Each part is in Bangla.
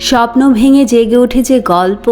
স্বপ্ন ভেঙে জেগে উঠে যে গল্প,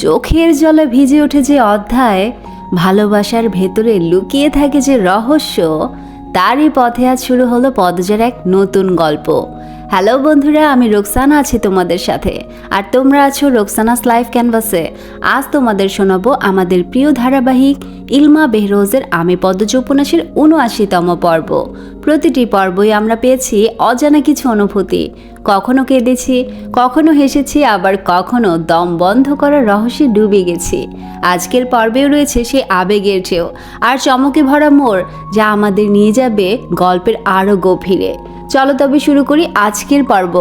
চোখের জলে ভিজে উঠে যে অধ্যায়, ভালোবাসার ভেতরে লুকিয়ে থাকে যে রহস্য, তারই পথে আজ শুরু হলো পদজার এক নতুন গল্প। হ্যালো বন্ধুরা, আমি রোকসানা আছি তোমাদের সাথে। আর তোমরা আছো রোকসানাস লাইফ ক্যানভাসে। আজ তোমাদের শোনাবো আমাদের প্রিয় ধারাবাহিক ইলমা বেহরোজের আমি পদ্মজ উপন্যাসের উনআশিতম পর্ব। প্রতিটি পর্বই আমরা পেয়েছি অজানা কিছু অনুভূতি। কখনো কেঁদেছি, কখনো হেসেছি, আবার কখনো দম বন্ধ করার রহস্যে ডুবে গেছি। আজকের পর্বেও রয়েছে সেই আবেগের ঢেউ, আর চমকে ভরা মোড় যা আমাদের নিয়ে যাবে গল্পের আরও গভীরে। চলো তবে শুরু করি আজকের পর্ব।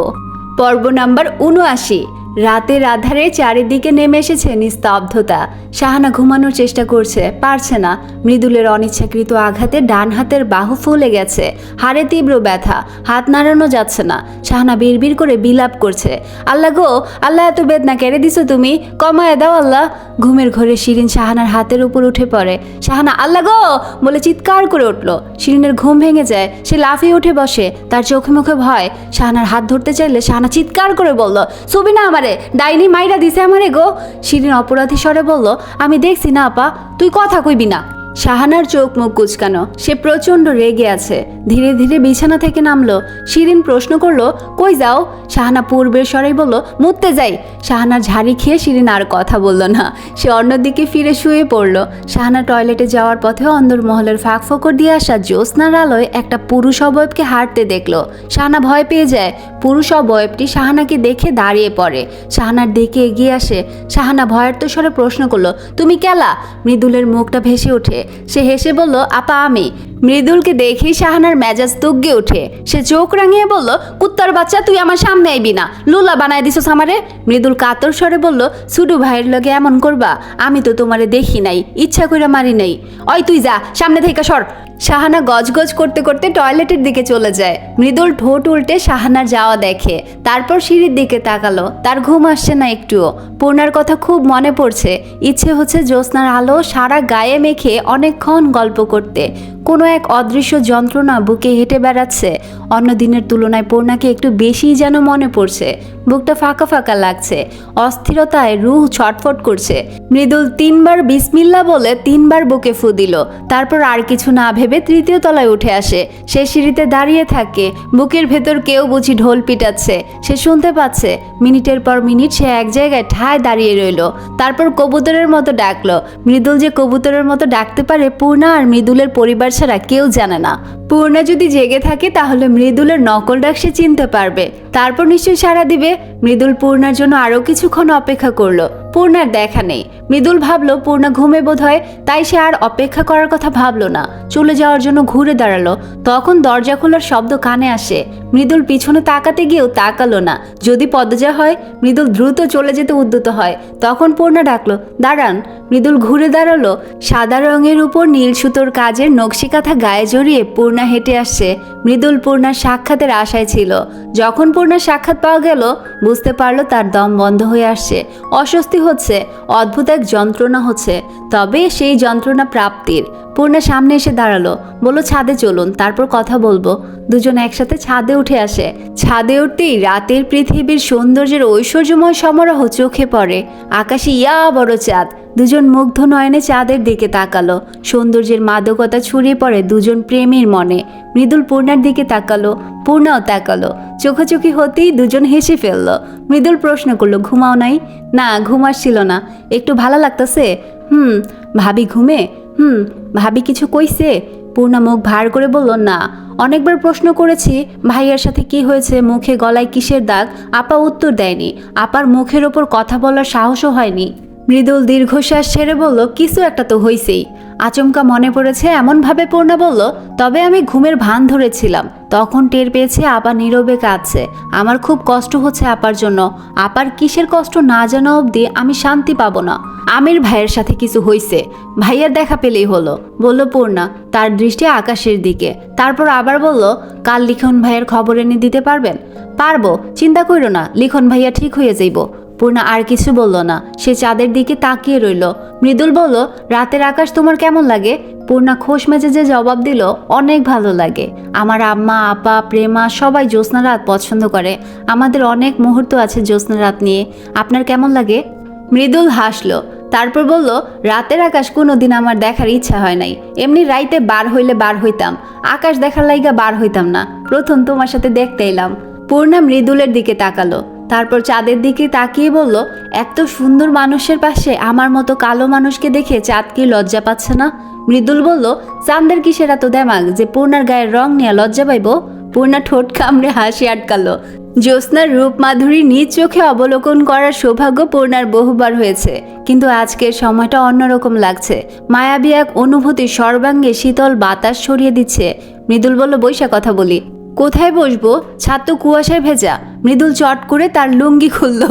পর্ব নাম্বার উনআশি। রাতের আধারে চারিদিকে নেমে এসেছে নিস্তব্ধতা। শাহানা ঘুমানোর চেষ্টা করছে, পারছে না। মৃদুলের অনিচ্ছাকৃত আঘাতে ডান হাতের বাহু ফুলে গেছে। হাড়ে তীব্র ব্যথা, হাত নাড়ানো যাচ্ছে না। শাহানা বিড়বিড় করে বিলাপ করছে, আল্লাহ গো, আল্লাহ এত বেদনা কেড়ে দিছো তুমি? কমায় দাও আল্লাহ। ঘুমের ঘরে শিরিন শাহানার হাতের উপর উঠে পড়ে। শাহানা, আল্লাহ গো! বলে চিৎকার করে উঠল। শিরিনের ঘুম ভেঙে যায়, সে লাফিয়ে উঠে বসে। তার চোখে মুখে ভয়। শাহানার হাত ধরতে চাইলে শাহানা চিৎকার করে বলল, ছবি না আমারে ডাইনি মাইরা দিছে আমারে গো। শিরিন অপরাধী স্বরে বলল, আমি দেখছি না আপা, তুই কথা কইবি না। শাহানার চোখ মুখ কুচকানো, সে প্রচণ্ড রেগে আছে। ধীরে ধীরে বিছানা থেকে নামলো। শিরিন প্রশ্ন করল, কই যাও? শাহানা পূর্বের স্বরেই বলল, মুততে যাই। শাহানার ঝাড়ি খেয়ে শিরিন আর কথা বলল না। সে অন্যদিকে ফিরে শুয়ে পড়ল। শাহানা টয়লেটে যাওয়ার পথে অন্দরমহলের ফাঁক ফোকর দিয়ে আসা জ্যোৎস্নার আলোয় একটা পুরুষ অবয়বকে হাঁটতে দেখল। শাহানা ভয় পেয়ে যায়। পুরুষ অবয়বটি শাহানাকে দেখে দাঁড়িয়ে পড়ে। শাহানার দিকে এগিয়ে আসে। শাহানা ভয়ের তো স্বরে প্রশ্ন করল, তুমি কেলা? মৃদুলের মুখটা ভেসে ওঠে। সে হেসে বলল, আপা, আমি। মৃদুলকে দেখেই শাহানার মেজাজ তুগ্গে ওঠে। সে চোখ রাঙিয়ে বলল, কুত্তার বাচ্চা, তুই আমার সামনে আইবি না। লুলা বানায় দিছস আমারে? মৃদুল কাতর স্বরে বলল, সুডু ভাইয়ের লগে এমন করবা? আমি তো তোমারে দেখি নাই, ইচ্ছা করে মারি নাই। ওই তুই যা, সামনে থেকে সর। শাহানা গজগজ করতে করতে টয়লেটের দিকে চলে যায়। মৃদুল ঠোঁট উল্টে শাহানার যাওয়া দেখে। তারপর সিঁড়ির দিকে তাকালো। তার ঘুম আসছে না একটুও। পূর্ণার কথা খুব মনে পড়ছে। ইচ্ছে হচ্ছে জ্যোৎস্নার আলো সারা গায়ে মেখে অনেকক্ষণ গল্প করতে। কোনো এক অদৃশ্য যন্ত্রণা বুকে হেঁটে বেড়াচ্ছে। অন্য দিনের তুলনায় পূর্ণাকে একটু বেশিই যেন মনে পড়ছে। বুকটা ফাঁকা ফাঁকা লাগছে। অস্থিরতায় রুহ ছটফট করছে। মৃদুল তিনবার বিসমিল্লা বলে তিনবার বুকে ফু দিল। তারপর আর কিছু না ভেবে তৃতীয় তলায় উঠে আসে। সে সিঁড়িতে দাঁড়িয়ে থাকে। বুকের ভেতর কেউ বুঝি ঢোল পিটাচ্ছে। সে শুনতে পাচ্ছে। মিনিটের পর মিনিট সে এক জায়গায় ঠায় দাঁড়িয়ে রইল। তারপর কবুতরের মতো ডাকলো। মৃদুল যে কবুতরের মতো ডাকতে পারে পূর্ণা আর মৃদুলের পরিবার ছাড়া কেউ জানে না। পূর্ণা যদি জেগে থাকে তাহলে মৃদুলের নকল ডাক সে চিনতে পারবে। তারপর নিশ্চয়ই সাড়া দিবে। মৃদুল পূর্ণার জন্য আরও কিছুক্ষণ অপেক্ষা করল। পূর্ণার দেখা নেই। মৃদুল ভাবলো, পূর্ণা ঘুমে বোধ হয় তাই সে আর অপেক্ষা করার কথা ভাবলো না। চলে যাওয়ার জন্য ঘুরে দাঁড়াল। তখন দরজা খোলার শব্দ কানে আসে। মৃদুল পিছনে তাকাতে গিয়েও তাকালো না। যদি পদজা হয়, মৃদুল দ্রুত চলে যেতে উদ্যত হয়। তখন পূর্ণা ডাকলো, দাঁড়ান। মৃদুল ঘুরে দাঁড়াল। সাদা রঙের উপর নীল সুতোর কাজের নকশিকাথা গায়ে জড়িয়ে পূর্ণা হেঁটে আসছে মৃদুল পূর্ণার সাক্ষাতের আশায় ছিল। যখন পূর্ণার সাক্ষাৎ পাওয়া গেল, বুঝতে পারল তার দম বন্ধ হয়ে আসছে। অস্বস্তি হচ্ছে, অদ্ভুত এক যন্ত্রণা হচ্ছে। তবে সেই যন্ত্রণা প্রাপ্তির। পূর্ণা সামনে এসে দাঁড়াল। বলল, ছাদে চলুন, তারপর কথা বলব। দুজন একসাথে ছাদে উঠে আসে। ছাদে উঠতেই রাতের পৃথিবীর সৌন্দর্যের ঐশ্বর্যময় সমারোহ চোখে পড়ে। আকাশে ইয়া বড় চাঁদ। দুজন মুগ্ধ নয়নে চাঁদের দিকে তাকালো। সৌন্দর্যের মাদকতা ছড়িয়ে পড়ে দুজন প্রেমীর মনে। মৃদুল পূর্ণার দিকে তাকালো, পূর্ণাও তাকালো। চোখাচোখি হতেই দুজন হেসে ফেলল। মৃদুল প্রশ্ন করল, ঘুমাও নাই? না, ঘুম আসছিল না। একটু ভালো লাগতেছে? হুম, ভাবি ঘুমে? হুম, ভাবি কিছু কইছে? পূর্ণা মুখ ভার করে বলল, না। অনেকবার প্রশ্ন করেছি, ভাইয়ার সাথে কি হয়েছে, মুখে গলায় কিসের দাগ? আপা উত্তর দেয়নি। আপার মুখের ওপর কথা বলার সাহসও হয়নি। মৃদুল দীর্ঘশ্বাস ছেড়ে বলল, কিছু একটা তো হইছেই। আচমকা মনে পড়েছে, এমনভাবে পূর্ণা বলল, তবে আমি ঘুমের ভান ধরেছিলাম। তখন টের পেয়েছে আপা নীরবে কাঁদছে। আমার খুব কষ্ট হচ্ছে আপার জন্য। আপার কিসের কষ্ট না জানা অবধি আমি শান্তি পাবো না। আমির ভাইয়ের সাথে কিছু হইছে। ভাইয়ার দেখা পেলেই হলো। বলল পূর্ণা, তার দৃষ্টি আকাশের দিকে। তারপর আবার বলল, কাল লিখন ভাইয়ের খবর এনে দিতে পারবেন? পারব। চিন্তা কইরো না, লিখন ভাইয়া ঠিক হয়ে যাইব। পূর্ণা আর কিছু বলল না। সে চাঁদের দিকে তাকিয়ে রইল। মৃদুল বলল, রাতের আকাশ তোমার কেমন লাগে? পূর্ণা খোশ মেজেজে জবাব দিল, অনেক ভালো লাগে। আমার আম্মা, আপা, প্রেমা সবাই জ্যোৎস্না রাত পছন্দ করে। আমাদের অনেক মুহূর্ত আছে জ্যোৎস্না রাত নিয়ে। আপনার কেমন লাগে? মৃদুল হাসলো। তারপর বলল, রাতের আকাশ কোনোদিন আমার দেখার ইচ্ছা হয় নাই। এমনি রাইতে বার হইলে বার হইতাম। আকাশ দেখার লাইগা বার হইতাম না। প্রথম তোমার সাথে দেখতে এলাম। পূর্ণা মৃদুলের দিকে তাকালো। তারপর চাঁদের দিকে তাকিয়ে বলল, এত সুন্দর মানুষের পাশে আমার মতো কালো মানুষকে দেখে চাঁদ কি লজ্জা পাচ্ছে না? মৃদুল বলল, চাঁদের কিসের এত দেমাগ যে পূর্ণার গায়ের রং নিয়ে লজ্জা পাইব? পূর্ণা ঠোঁট কামড়ে হাসি আটকালো। জ্যোৎস্নার রূপ মাধুরী নিজ চোখে অবলোকন করার সৌভাগ্য পূর্ণার বহুবার হয়েছে। কিন্তু আজকের সময়টা অন্যরকম লাগছে। মায়াবী এক অনুভূতি সর্বাঙ্গে শীতল বাতাস ছড়িয়ে দিচ্ছে। মৃদুল বলল, বৈশা কথা বলি। কোথায় বসবো? ছাদ তো কুয়াশায় ভেজা। মৃদুল চট করে তার লুঙ্গি খুলল।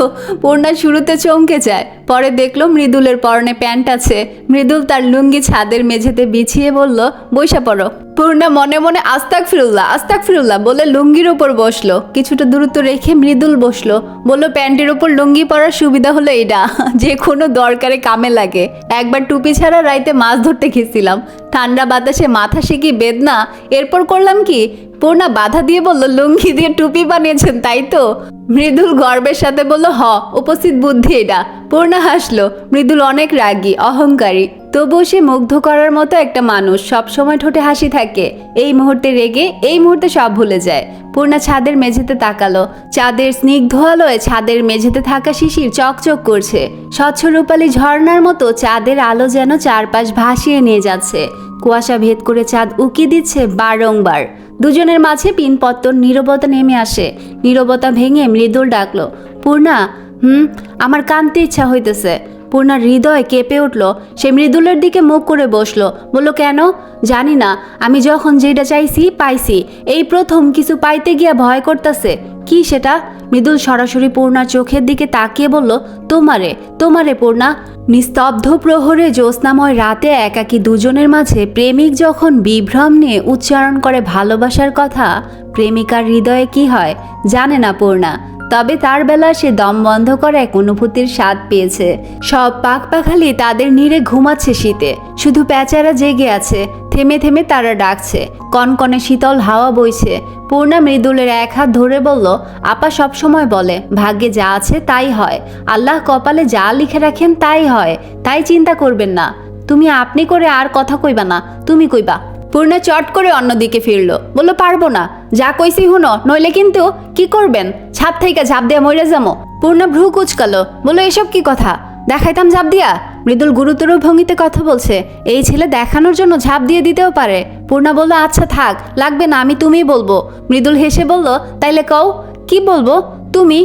পূর্ণা শুরুতে চমকে যায়। পরে দেখল মৃদুলের পরনে প্যান্ট আছে। মৃদুল তার লুঙ্গি ছাদের মেঝেতে বিছিয়ে বলল বৈশা পড়ো। পূর্ণা মনে মনে আস্তাক ফিরুল্লাহ আস্তাক ফিরুল্লাহ বলে লুঙ্গির ওপর বসল। কিছুটা দূরত্ব রেখে মৃদুল বসল। বলল, প্যান্টের ওপর লুঙ্গি পরার সুবিধা হলো এটা যে কোনো দরকারে কামে লাগে। একবার টুপি ছাড়া রাইতে মাছ ধরতে গেছিলাম। ঠান্ডা বাতাসে মাথা শিখি বেদনা। এরপর করলাম কি? পূর্ণা বাধা দিয়ে বলল, লুঙ্গি দিয়ে টুপি বানিয়েছেন, তাই তো? মৃদুল গর্বের সাথে বলল, হ, উপস্থিত বুদ্ধি এটা। পূর্ণা হাসলো, মৃদুল অনেক রাগী, অহংকারী। তবুও সে মুগ্ধ করার মতো একটা মানুষ সব সময় ঠোঁটে হাসি থাকে। এই মুহূর্তে রেগে, এই মুহূর্তে সব ভুলে যায়। পূর্ণা ছাদের মেঝেতে তাকালো। চাঁদের স্নিগ্ধ আলোয় ছাদের মেঝেতে থাকা শিশির চকচক করছে। স্বচ্ছ রূপালী ঝর্ণার মতো চাঁদের আলো যেন চারপাশ ভাসিয়ে নিয়ে যাচ্ছে। কুয়াশা ভেদ করে চাঁদ উকি দিচ্ছে বারংবার। দুজনের মাঝে পিনপত্তর নীরবতা নেমে আসে। নীরবতা ভেঙে মৃদুল ডাকলো, পূর্ণা, হুম, আমার কানতে ইচ্ছা হইতেছে। পূর্ণার হৃদয় কেঁপে উঠল। সে মৃদুলের দিকে মুখ করে বসল। বলল, কেন? জানি না। আমি যখন যেটা চাইছি, পাইছি। এই প্রথম কিছু পাইতে গিয়া ভয় করতেছে। কি সেটা? মৃদুল সরাসরি পূর্ণার চোখের দিকে তাকিয়ে বলল, তোমারে তোমারে পূর্ণা। নিস্তব্ধ প্রহরে জ্যোৎস্নাময় রাতে একাকী দুজনের মাঝে প্রেমিক যখন বিভ্রম নিয়ে উচ্চারণ করে ভালোবাসার কথা, প্রেমিকার হৃদয়ে কি হয় জানে না পূর্ণা। তবে তার বেলা সে দম বন্ধ করা এক অনুভূতির স্বাদ পেয়েছে। সব পাক পাখালি তাদের নিরে ঘুমাচ্ছে শীতে। শুধু প্যাচারা জেগে আছে, থেমে থেমে তারা ডাকছে। কনকনে শীতল হাওয়া বইছে। পূর্ণা মৃদুলের এক হাত ধরে বলল, আপা সবসময় বলে, ভাগ্যে যা আছে তাই হয়। আল্লাহ কপালে যা লিখে রাখেন তাই হয়। তাই চিন্তা করবেন না। তুমি আপনি করে আর কথা কইবা না। তুমি কইবা। পূর্ণা চট করে অন্যদিকে ফিরলো। বলল, পারব না। যা কইছি হুনো নইলে কিন্তু কি করবেন? ছাদ থেকে ঝাঁপ দিয়ে মরে যাব পূর্ণা ভ্রু কুচকালো। বলল, এসব কি কথা? দেখাইতাম ঝাঁপ দিয়া? মৃদুল গুরুতর ভঙ্গিতে কথা বলছে, এই ছেলে দেখানোর জন্য ঝাঁপ দিয়ে দিতেও পারে। পূর্ণা বলল আচ্ছা থাক, লাগবে না, আমি তুমিই বলব। মৃদুল হেসে বলল, তাইলে কও, কি বলব? তুমি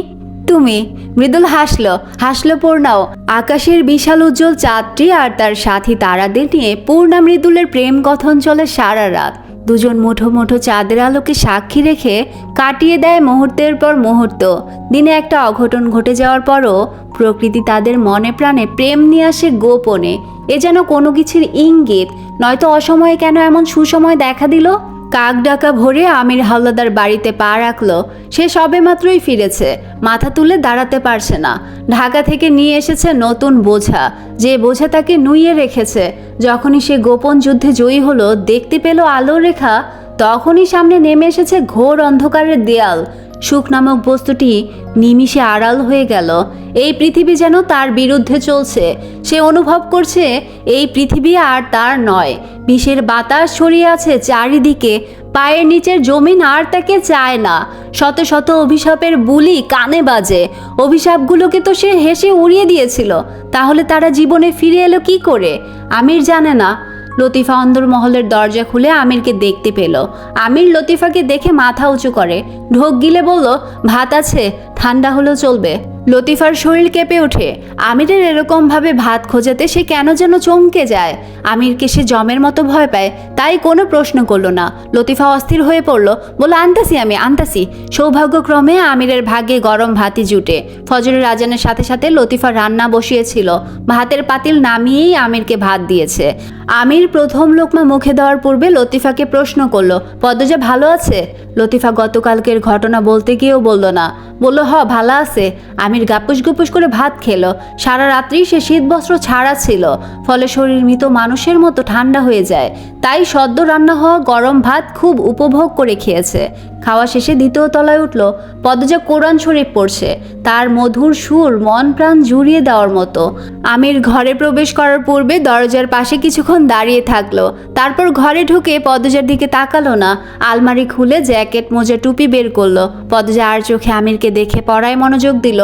তুমি। মৃদুল হাসলো। হাসলো পূর্ণাও। আকাশের বিশাল উজ্জ্বল চাঁদটি আর তার সাথী তারাদের নিয়ে পূর্ণা মৃদুলের প্রেম কথন চলে সারা রাত। দুজন মুঠো মুঠো চাঁদের আলোকে সাক্ষী রেখে কাটিয়ে দেয় মুহূর্তের পর মুহূর্ত। দিনে একটা অঘটন ঘটে যাওয়ার পরও প্রকৃতি তাদের মনে প্রাণে প্রেম নিয়ে আসে গোপনে। এ যেন কোনো কিছুর ইঙ্গিত, নয়তো অসময়ে কেন এমন সুসময় দেখা দিল? কাক ডাকা ভরে আমির হাওলাদার বাড়িতে পা রাখল। সে সবে মাত্রই ফিরেছে। মাথা তুলে দাঁড়াতে পারছে না। ঢাকা থেকে নিয়ে এসেছে নতুন বোঝা। যে বোঝা তাকে নুইয়ে রেখেছে। যখনই সে গোপন যুদ্ধে জয়ী হলো, দেখতে পেল আলোর রেখা। তখনই সামনে নেমে এসেছে ঘোর অন্ধকারের দেয়াল। সুখ নামক বস্তুটি নিমিষে আড়াল হয়ে গেল। এই পৃথিবী যেন তার বিরুদ্ধে চলছে। সে অনুভব করছে, এই পৃথিবী আর তার নয়। বিষের বাতাস ছড়িয়ে আছে চারিদিকে, পায়ের নিচের জমিন আর তাকে চায় না। শত শত অভিশাপের বুলি কানে বাজে। অভিশাপগুলোকে তো সে হেসে উড়িয়ে দিয়েছিল। তাহলে তারা জীবনে ফিরে এলো কি করে? আমির জানে না। লতিফা অন্দরমহলের দরজা খুলে আমিরকে দেখতে পেল। আমির লতিফাকে দেখে মাথা উঁচু করে। ঢোক গিলে বলল, ভাত আছে ঠান্ডা হলেও চলবে। লতিফার শরীর কেঁপে ওঠে। আমিরের এরকমভাবে ভাত খোঁজাতে সে কেন যেন চমকে যায়। আমিরকে সে জমের মতো ভয় পায়, তাই কোনো প্রশ্ন করল না। লতিফা অস্থির হয়ে পড়ল, বলল আনতাসি আমি আনতাসি সৌভাগ্যক্রমে আমিরের ভাগ্যে গরম ভাতই জুটে। ফজরের আজানের সাথে সাথে লতিফা রান্না বসিয়েছিল। ভাতের পাতিল নামিয়েই আমিরকে ভাত দিয়েছে। আমির প্রথম লোকমা মুখে দেওয়ার পূর্বে লতিফাকে প্রশ্ন করল, পদ্মজা ভালো আছে? লতিফা গতকালকের ঘটনা বলতে গিয়েও বলল না। বলল হ, ভালো আছে। আমির গাপুস গুপুস করে ভাত খেলো। সারা রাত্রি সে শীত বস্ত্র ছাড়া ছিল। ফলে শরীর মৃত মানুষের মতো ঠান্ডা হয়ে যায়। তাই সদ্য রান্না হওয়া গরম ভাত খুব উপভোগ করে খেয়েছে। খাওয়া শেষে দ্বিতীয় তলায় উঠল পদজা কোরআন শরীফ পড়ছে, তার মধুর সুর মন প্রাণ জুড়িয়ে দেওয়ার মতো। আমির ঘরে প্রবেশ করার পূর্বে দরজার পাশে কিছুক্ষণ দাঁড়িয়ে থাকল, তারপর ঘরে ঢুকে পদজার দিকে তাকালো না, আলমারি খুলে জ্যাকেট, মোজা, টুপি বের করল। পদজা আর চোখে আমিরকে দেখে পড়ায় মনোযোগ দিল।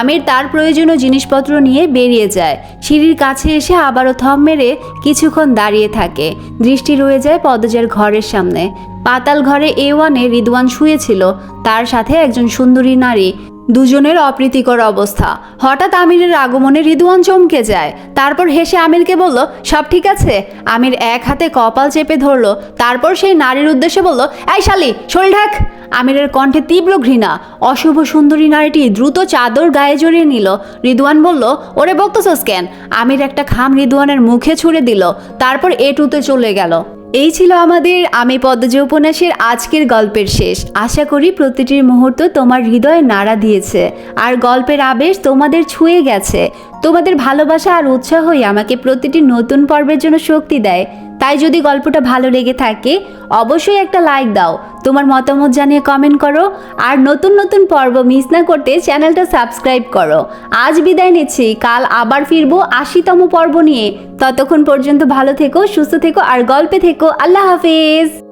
আমির তার প্রয়োজনীয় জিনিসপত্র নিয়ে বেরিয়ে যায়। সিঁড়ির কাছে এসে আবারও থম মেরে কিছুক্ষণ দাঁড়িয়ে থাকে। দৃষ্টি রয়ে যায় পদজার ঘরের সামনে। পাতাল ঘরে এ ওয়ানে রিদওয়ান শুয়েছিল। তার সাথে একজন সুন্দরী নারী। দুজনের অপ্রীতিকর অবস্থা। হঠাৎ আমিরের আগমনে রিদওয়ান চমকে যায়। তারপর হেসে আমিরকে বলল, সব ঠিক আছে? আমির এক হাতে কপাল চেপে ধরলো। তারপর সেই নারীর উদ্দেশ্যে বলল, এই শালি, শরীর ঢাক। আমিরের কণ্ঠে তীব্র ঘৃণা। অশুভ সুন্দরী নারীটি দ্রুত চাদর গায়ে জড়িয়ে নিল। রিদওয়ান বলল, ওরে বকতেছস কেন? আমির একটা খাম রিদওয়ানের মুখে ছুড়ে দিল। তারপর এটুতে চলে গেল। এই ছিল আমাদের আমি পদ্মজ উপন্যাসের আজকের গল্পের শেষ। আশা করি প্রতিটির মুহূর্ত তোমার হৃদয়ে নাড়া দিয়েছে। আর গল্পের আবেশ তোমাদের ছুঁয়ে গেছে। তোমাদের ভালোবাসা আর উৎসাহই আমাকে প্রতিটি নতুন পর্বের জন্য শক্তি দেয়। তাই যদি গল্পটা ভালো লেগে থাকে, অবশ্যই একটা লাইক দাও। তোমার মতামত জানিয়ে কমেন্ট করো। আর নতুন নতুন পর্ব মিস না করতে চ্যানেলটা সাবস্ক্রাইব করো। আজ বিদায় নিচ্ছি। কাল আবার ফিরবো আশিতম পর্ব নিয়ে। ততক্ষণ পর্যন্ত ভালো থেকো, সুস্থ থেকো, আর গল্পে থেকো। আল্লাহ হাফেজ!